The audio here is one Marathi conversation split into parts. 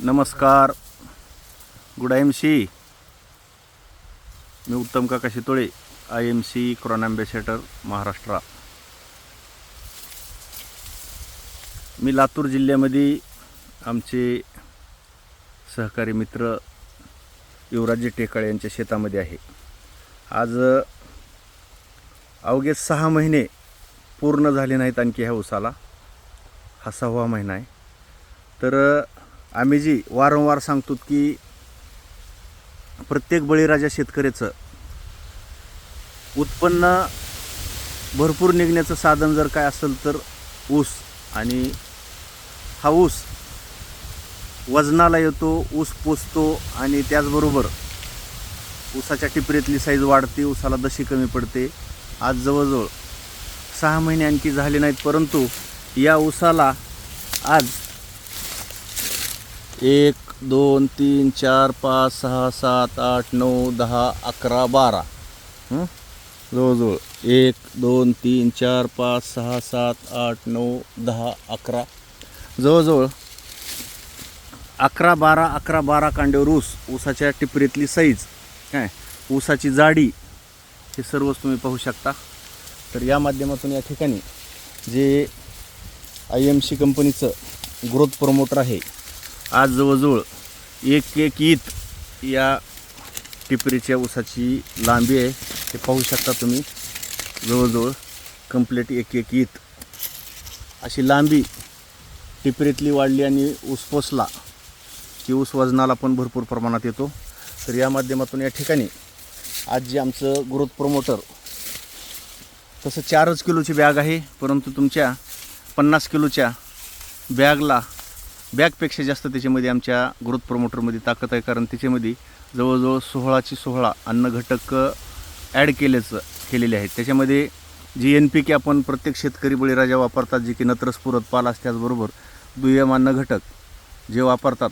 नमस्कार. Good I M C. Me Uttam Kaka Shitole I M C crown ambassador Maharashtra. मी लातूर जिल्ह्यामध्ये आमचे सहकारी मित्र युवराज टेकाळे यांच्या शेतामध्ये आहे. आज अवघे सहा महिने पूर्ण झाले नाहीत आणखी ह्या उसाला हा सहावा महिना आहे. तर आम्ही जी वारंवार सांगतो की प्रत्येक बळीराजा शेतकऱ्याचं उत्पन्न भरपूर निघण्याचं साधन जर काय असेल तर ऊस आणि हा ऊस वजनाला येतो ऊस पोचतो आणि त्याचबरोबर ऊसाच्या टिपरीतली साईज वाढते ऊसाला दशी कमी पडते. आज जवळजवळ सहा महिने आणखी झाले नाहीत परंतु या ऊसाला आज एक दोन तीन चार पाच सहा सात आठ नऊ दहा अकरा बारा. जवळजवळ. एक दोन तीन चार पाच सहा सात आठ नऊ दहा अकरा. जवळजवळ. अकरा बारा अकरा बारा कांड्यावर ऊस. ऊसाच्या टिपरीतली साईज काय? ऊसाची जाडी. हे सर्वच तुम्ही पाहू शकता. तर या माध्यमातून या ठिकाणी जे आय एम सी कंपनीचं ग्रोथ प्रमोटर आहे आज जवळजवळ एक एक ईत या टिपरीच्या ऊसाची लांबी आहे ते पाहू शकता तुम्ही. जवळजवळ कंप्लीट एक एक ईत. अशी लांबी टिपरीतली वाढली आणि ऊस पोचला की ऊस वजनाला पण भरपूर प्रमाणात येतो. तर या माध्यमातून या ठिकाणी आज जे आमचं ग्रोथ प्रमोटर तसं चारच किलोची बॅग आहे परंतु तुमच्या पन्नास किलोच्या बॅगला बॅगपेक्षा जास्त त्याच्यामध्ये आमच्या ग्रोथ प्रमोटरमध्ये ताकद आहे कारण त्याच्यामध्ये जवळजवळ सोहळाची सोहळा अन्न घटक ॲड केल्याचं केलेले आहेत. त्याच्यामध्ये जी एन पी के आपण प्रत्येक शेतकरी बळीराजा वापरतात जे की नत्रस्फुरत पालास त्याचबरोबर दुय्यम अन्न घटक जे वापरतात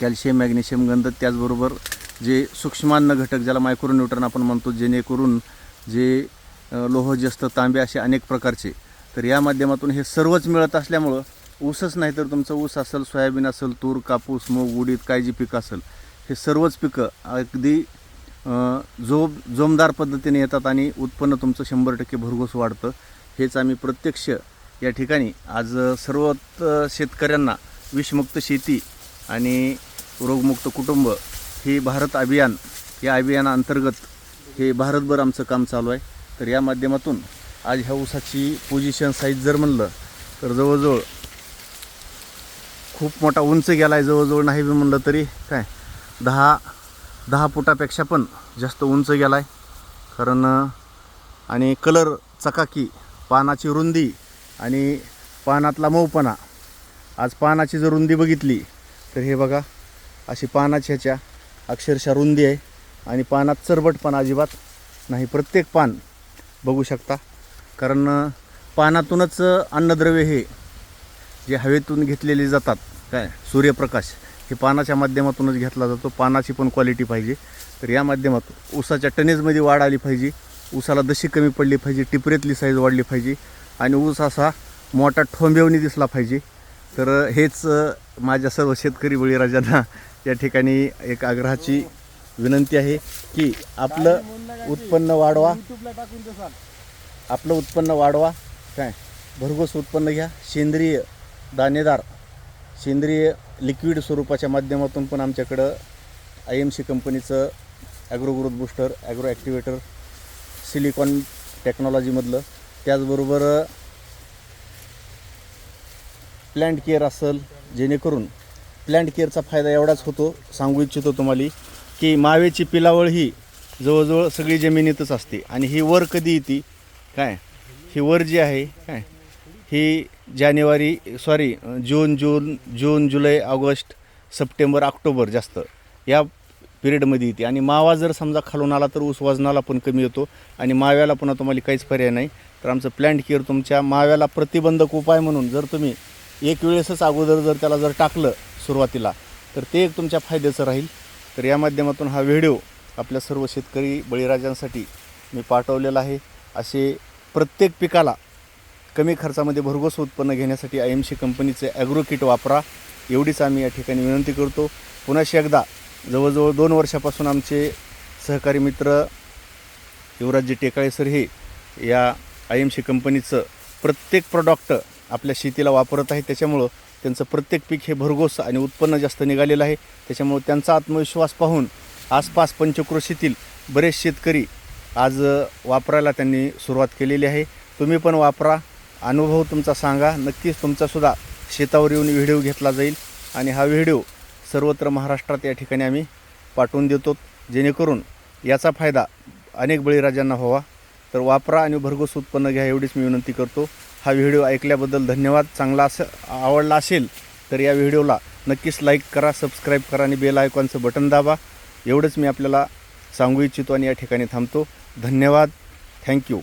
कॅल्शियम मॅग्नेशियम गंध त्याचबरोबर जे सूक्ष्मान्न घटक ज्याला मायक्रोन्यूट्रन आपण म्हणतो जेणेकरून जे लोह लोहजस्त तांबे असे अनेक प्रकारचे. तर या माध्यमातून हे सर्वच मिळत असल्यामुळं ऊसच नाही तर तुमचं ऊस असेल सोयाबीन असेल तूर कापूस मूग उडीद काय जी पिकं असेल हे सर्वच पिकं अगदी अ, जोम जोमदार पद्धतीने येतात आणि उत्पन्न तुमचं शंभर टक्के भरघोस वाढतं. हेच आम्ही प्रत्यक्ष या ठिकाणी आज सर्व शेतकऱ्यांना विषमुक्त शेती आणि रोगमुक्त कुटुंब हे भारत अभियान या अभियानाअंतर्गत हे भारतभर आमचं काम चालू आहे. तर या माध्यमातून आज ह्या ऊसाची पोजिशन साईज जर म्हणलं तर जवळजवळ खूप मोठा उंच गेला आहे जवळजवळ नाही मी म्हणलं तरी. काय? दहा दहा फुटापेक्षा पण जास्त उंच गेला आहे कारण आणि कलर चकाकी पानाची रुंदी आणि पानातला मऊपणा. आज पानाची जर रुंदी बघितली तर हे बघा अशी पानाची ह्याच्या अक्षरशः रुंदी आहे. आणि पानात चरबटपणा अजिबात नाही. प्रत्येक पान बघू शकता. कारण पानातूनच अन्नद्रव्य हे जे हवेतून घेतलेले जातात काय सूर्यप्रकाश हे पानाच्या माध्यमातूनच घेतला जातो. पानाची पण क्वालिटी पाहिजे. तर या माध्यमातून ऊसाच्या टनेजमध्ये वाढ आली पाहिजे. ऊसाला दशी कमी पडली पाहिजे टिपरेतली साईज वाढली पाहिजे. आणि ऊस असा मोठा ठोंबेवणी दिसला पाहिजे. तर हेच माझ्या सर्व शेतकरी बळीराजांना या ठिकाणी एक आग्रहाची विनंती आहे की आपलं उत्पन्न वाढवा. आपलं उत्पन्न वाढवा. काय भरघोस उत्पन्न घ्या. सेंद्रिय दाणेदार सेंद्रिय लिक्विड स्वरूपाच्या माध्यमातून पण आमच्याकडं आय एम सी कंपनीचं agro growth booster agro activator silicon टेक्नॉलॉजीमधलं त्याचबरोबर प्लॅन्ट केअर असेल जेणेकरून प्लॅन्ट केअरचा फायदा एवढाच होतो सांगू इच्छितो तुम्हाला की मावेची पिलावळ ही जवळजवळ सगळी जमिनीतच असते. आणि ही वर कधी येते? काय? ही वर जी आहे काय? ही जानेवारी सॉरी जून जून जून जुलै ऑगस्ट सप्टेंबर ऑक्टोबर जास्त या पिरियडमध्ये येते. आणि मावा जर समजा खालून आला तर ऊस वजनाला पण कमी येतो आणि माव्याला पुन्हा तुम्हाला काहीच पर्याय नाही. तर आमचं प्लॅन्ट केअर तुमच्या माव्याला प्रतिबंधक उपाय म्हणून जर तुम्ही एक वेळेसच अगोदर जर त्याला जर टाकलं सुरुवातीला तर ते एक तुमच्या फायद्याचं राहील. तर या माध्यमातून हा व्हिडिओ आपल्या सर्व शेतकरी बळीराजांसाठी मी पाठवलेला आहे. असे प्रत्येक पिकाला कमी खर्चामध्ये भरघोस उत्पन्न घेण्यासाठी आय एम सी कंपनीचे ॲग्रो किट वापरा. एवढीच आम्ही या ठिकाणी विनंती करतो. पुन्हा एकदा जवळजवळ दोन वर्षापासून आमचे सहकारी मित्र युवराजजी टेकाळे सर हे या आय एम सी कंपनीचं प्रत्येक प्रॉडक्ट आपल्या शेतीला वापरत आहे त्याच्यामुळं त्यांचं प्रत्येक पीक हे भरघोस आणि उत्पन्न जास्त निघालेलं आहे. त्याच्यामुळं त्यांचा आत्मविश्वास पाहून आसपास पंचक्रोशीतील बरेच शेतकरी आज वापरायला त्यांनी सुरुवात केलेली आहे. तुम्ही पण वापरा. अनुभव तुमचा सांगा. नक्कीच तुमचासुद्धा शेतावर येऊन व्हिडिओ घेतला जाईल आणि हा व्हिडिओ सर्वत्र महाराष्ट्रात या ठिकाणी आम्ही पाठवून देतो. जेणेकरून याचा फायदा अनेक बळीराजांना व्हावा. तर वापरा आणि भरघोस उत्पन्न घ्या एवढीच मी विनंती करतो. हा व्हिडिओ ऐकल्याबद्दल धन्यवाद. चांगला असं आवडला असेल तर या व्हिडिओला नक्कीच लाईक करा सबस्क्राईब करा आणि बेल आयकॉनचं बटन दाबा. एवढंच मी आपल्याला सांगू इच्छितो आणि या ठिकाणी थांबतो. धन्यवाद. थँक्यू.